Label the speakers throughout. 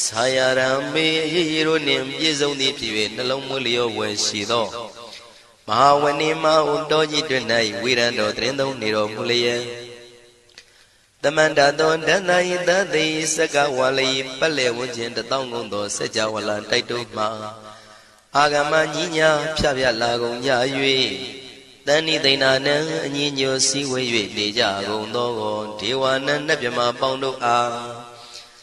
Speaker 1: ဆာယရံမေရေရေတို့နှင့်ပြည့်စုံသည်ဖြစ်၍နှလုံးမွေးလျောဝယ်ရှိသောမဟာဝဏိမဟုတောကြီးတွင်၌ဝိရံတော်တရင်သုံးနေတော်မူလျက်တမန္တသောဒန္တယိတသိစကဝါလိပက်လေဝန်းကျင်တထောင်ကုန်သောစัจ java လာတိုက်တို့မှအာဂမညီညာဖြဖြလာကုန်ကြ၍တဏိသိဏနံအညီညွတ်စည်းဝေး၍နေကြကုန်သောဒေဝနံနတ်မြမပေါင်းတို့အား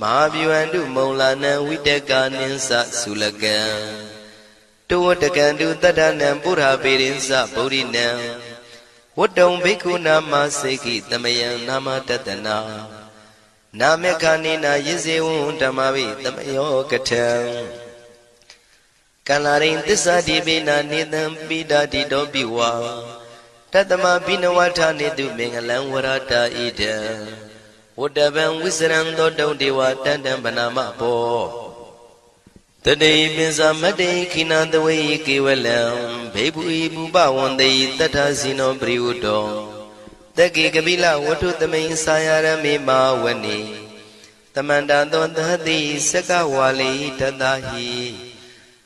Speaker 1: မဟာဗျဝန္တုမုံလာနံဝိတကနိသသုလကံတောတကံတုတတ္ထနံပုရပေရိသဗုဒ္ဓိနံဝတ္တုံဘိက္ခုနာမစေကိတမယံနာမတတနာနာမေခာနိနာယဇေဝံဓမ္မဝိတမယောကထံကန္လာရိန်သစ္စာတိပိနာနေတံပိဒာတိတောပိဝါတတမဘိနဝထာနေတုမင်္ဂလံဝရတာဣဒံ ဝတ္တဗံဝိစရံသောတုံဒေဝတန္တံဗနာမဘောတတိပိစမတ္တိခိနာတဝေကေဝလံဘေဘူဤဘူပဝန္တိတတ္ထဇိနောပရိဝတ္တောတကေကပိလဝတ္ထုသမိန်စာယရမေမာဝနိတမန္တသောသတိစကဝါလိတတဟိ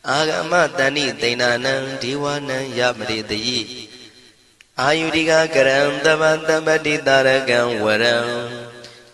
Speaker 1: အာဂမတဏိတိဏနံဒီဝနံယမရိတိအာယုဒိကကရံတမတမတိတာရကံဝရံ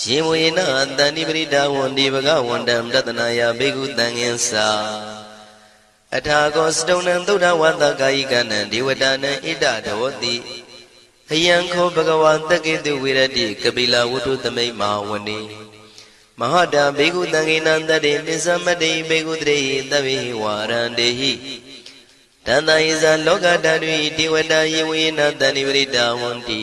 Speaker 1: ရှင်ဝေနတန္တိပရိဒါဝန္ဒီဘဂဝန္တံတတနာယဘေကုတံငင်္စာအထာကောစတုံနံသုဒ္ဓဝတ္တကာယိကနံဒေဝတာနံဣဒဒဝတိအယံခောဘဂဝါတက္ကေတုဝိရတိကပိလဝတ္ထုသမိတ်မာဝနေမဟာတာဘေကုတံကိနံတတေပစ္စမတေဘေကုတရေသဗ္ဗေဝါရန္တေဟိတန္တယဇာလောကဓာတုဣတိဝတယေဝေနတဏိပရိတာဝန္တိ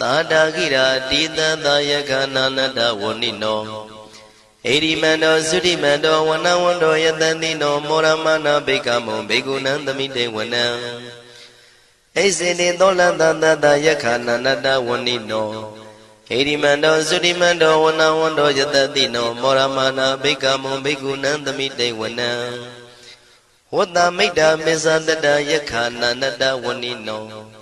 Speaker 1: သာတာကိရာတိတသယကနာနတဝဏိနောဣရိမန္တောသုတိမန္တောဝနဝန္တောယတတိနောမောရမနာဘေကမောဘေကုဏံသမိတေဝနံဣစေတိသောလတတတယခာနန္တဝဏိနောဣရိမန္တောသုတိမန္တောဝနဝန္တောယတတိနောမောရမနာဘေကမောဘေကုဏံသမိတေဝနံဝတ္တမိတ်တာမေဇတတယခာနန္တဝဏိနော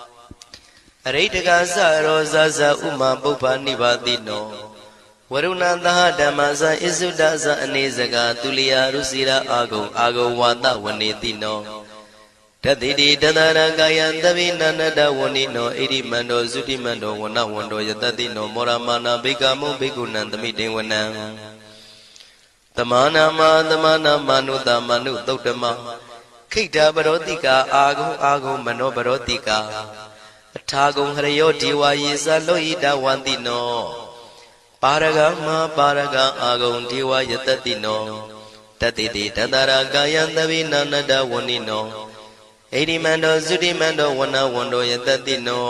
Speaker 1: အရိတကသရောဇဇဥမာပုပ္ပနိဗ္ဗာတိနောဝရုဏသဟဓမ္မဇဣစုဒဇအနေစကာသူလျာရုစီရာအာဂုံအာဂုံဝါဒဝနေတိနောတတိတိတတရကာယံသဗ္ဗိနန္တဝဏိနောဣရိမန္တောသုတိမန္တောဝနဝန္တောယတတိနောမောရမာနာဘိကမုဘိက္ခုနံသမိတေဝနံတမနာမတမနာမနုတမနုသုတ်တမခိတ္တပရောတိကာအာဂုံအာဂုံမနောပရောတိကာ အထာဂုံဟရယောဒေဝယေသလောဣတဝန္တိနောပါရဂမပါရဂအာဂုံဒေဝယတတိနောတတိတိတတရာကာယံသဗိနာနတဝဏိနောဣရိမန္တောသုတိမန္တောဝနဝန္တောယတတိနော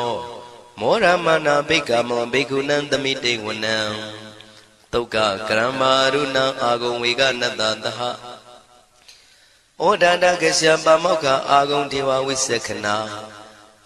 Speaker 1: မောရမနာဘိက္ခမောဘိက္ခုနံသမိတေဝနံတုတ်ကကရမရုဏအာဂုံဝေကနတသဟဩဒန္တကစ္စပမောက္ခအာဂုံဒေဝဝိသခနာ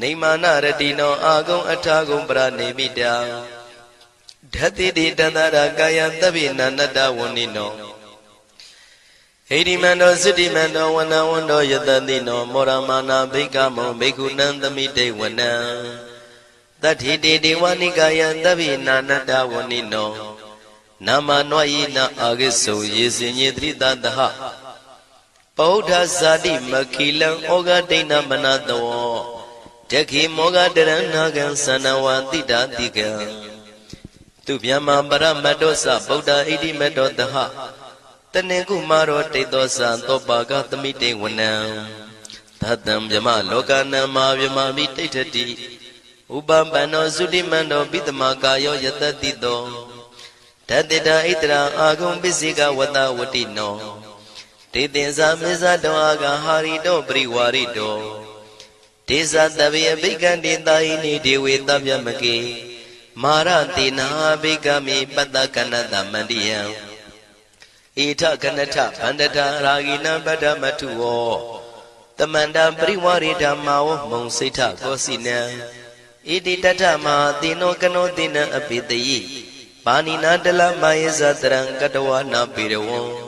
Speaker 1: နေမာနရတိနောအာဂုံအထာဂုံပရနေမိတာဓတ္တိတိတတရာကာယသဗ္ဗိနန္တဝဏိနောဟိရိမန္တောသုတိမန္တောဝနဝန္တောယတတိနောမောရမာနာဘိကမောဘိက္ခုနံသမိတေဝနံတတိတေဒေဝနိကာယသဗ္ဗိနာနတဝဏိနောနာမနွာယိနာအာဂိစုံယေစင်ညေတိတတဟပောဓဇာတိမခိလံဩဃဒိဏမနတော တခိမောဃတရဏကံသနဝတိတာတိကံသူဗျမ္မာပရမတ္တောသဗုဒ္ဓဣတိမတ္တောတဟတနေကုမာရောတိတ်သောသံသောပါကသမိတေဝနံသတ္တံဗျမလောကနံမာဗျမမိတိဋ္ဌတိဥပပန္နောသုတိမန္တောပိတမကာယောယတတိတောတတိတာဣတရာအာဂုံပစ္စေကဝတဝတိနောတေတင်္စာမေဇတောအာဂဟာရိတောပရိဝါရိတော ဒေဇတဗေအဘိကံတေတာဟိနိဒေဝေတဗျမကေမာရတိနာဘိကမိပတ္တကနတမန္တိယံဣထကနထဗန္တတာရာဂိနံပတ္တမထုဝောတမန္တပရိဝရိဓမ္မာဝမုံစိဋ္ဌကောစီနံဣတိတထမဟာတိနောကနောတိနံအပိတယိပါဏိနာတလမယေဇတရံကတဝနာပေရဝံ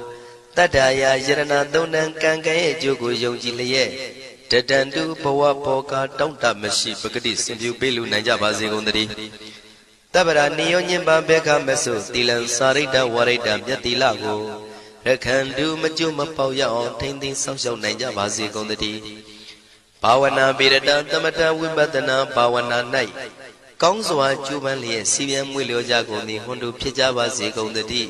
Speaker 1: တတ္တယာယရဏသုံးနံကံကံရဲ့အကျိုးကိုယုံကြည်လျက်တတန္တုဘဝဘောကတောင့်တမရှိပဂတိစင်ပြူပေးလူနိုင်ကြပါစေကုန်သတည်းတပ္ပရာနိယောညင်ပံဘေခမဆုသီလံစာရိတ္တဝရိတ္တမြတ်တိလကိုရခန္တုမကျွမပေါက်ရအောင်ထိမ့်သိမ်းဆောက်ရှောက်နိုင်ကြပါစေကုန်သတည်းဘာဝနာပိရတသမထဝိပဿနာဘာဝနာ၌ကောင်းစွာကျူးပန်းလျက်စီပြန်မွေလျောကြကုန်သည်ဟွန်တို့ဖြစ်ကြပါစေကုန်သတည်း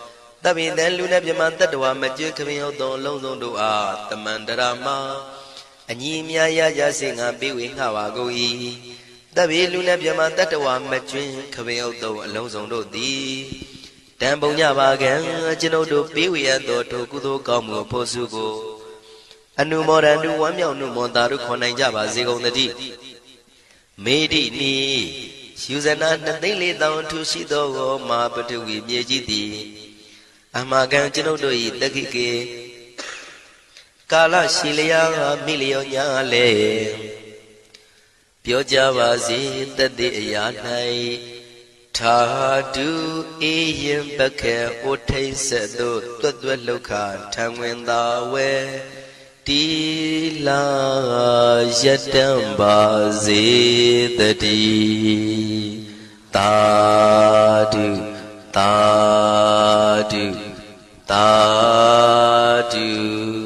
Speaker 1: တပိတံလူနဲ့မြမတတ္တဝါမကျွခမင်းရောက်သောလုံးစုံတို့အားတမန္တရာမအညီအမြရကြစေငါပေးဝေငှပါကုန်၏တပိလူနဲ့မြမတတ္တဝါမကျွင်းခမင်းရောက်သောအလုံးစုံတို့သည်တံပုံညပါကံကျွန်ုပ်တို့ပေးဝေရသောထိုကုသိုလ်ကောင်းမှုဖို့စုကိုအနုမောဒန္တုဝမ်းမြောက်နှုမောတာတို့ခွန်နိုင်ကြပါစေကုန်သတည်းမေတိနီယူဇနာနှစ်သိန်းလေးတောင်ထူရှိသောမာပတဝီမြေကြီးသည် အမကံကျွန်ုပ်တို့၏တက္ခိကေကာလရှိလျာမိလျောညာလေပြောကြပါစေတသက်အရာ၌ထာတုအေယံပခေဩထိတ်ဆက်သို့တွတ်တွတ်လောက်ခထံဝင်သာဝဲတီလာယတံပါစေတတိတာတုတာ Tadu. Ta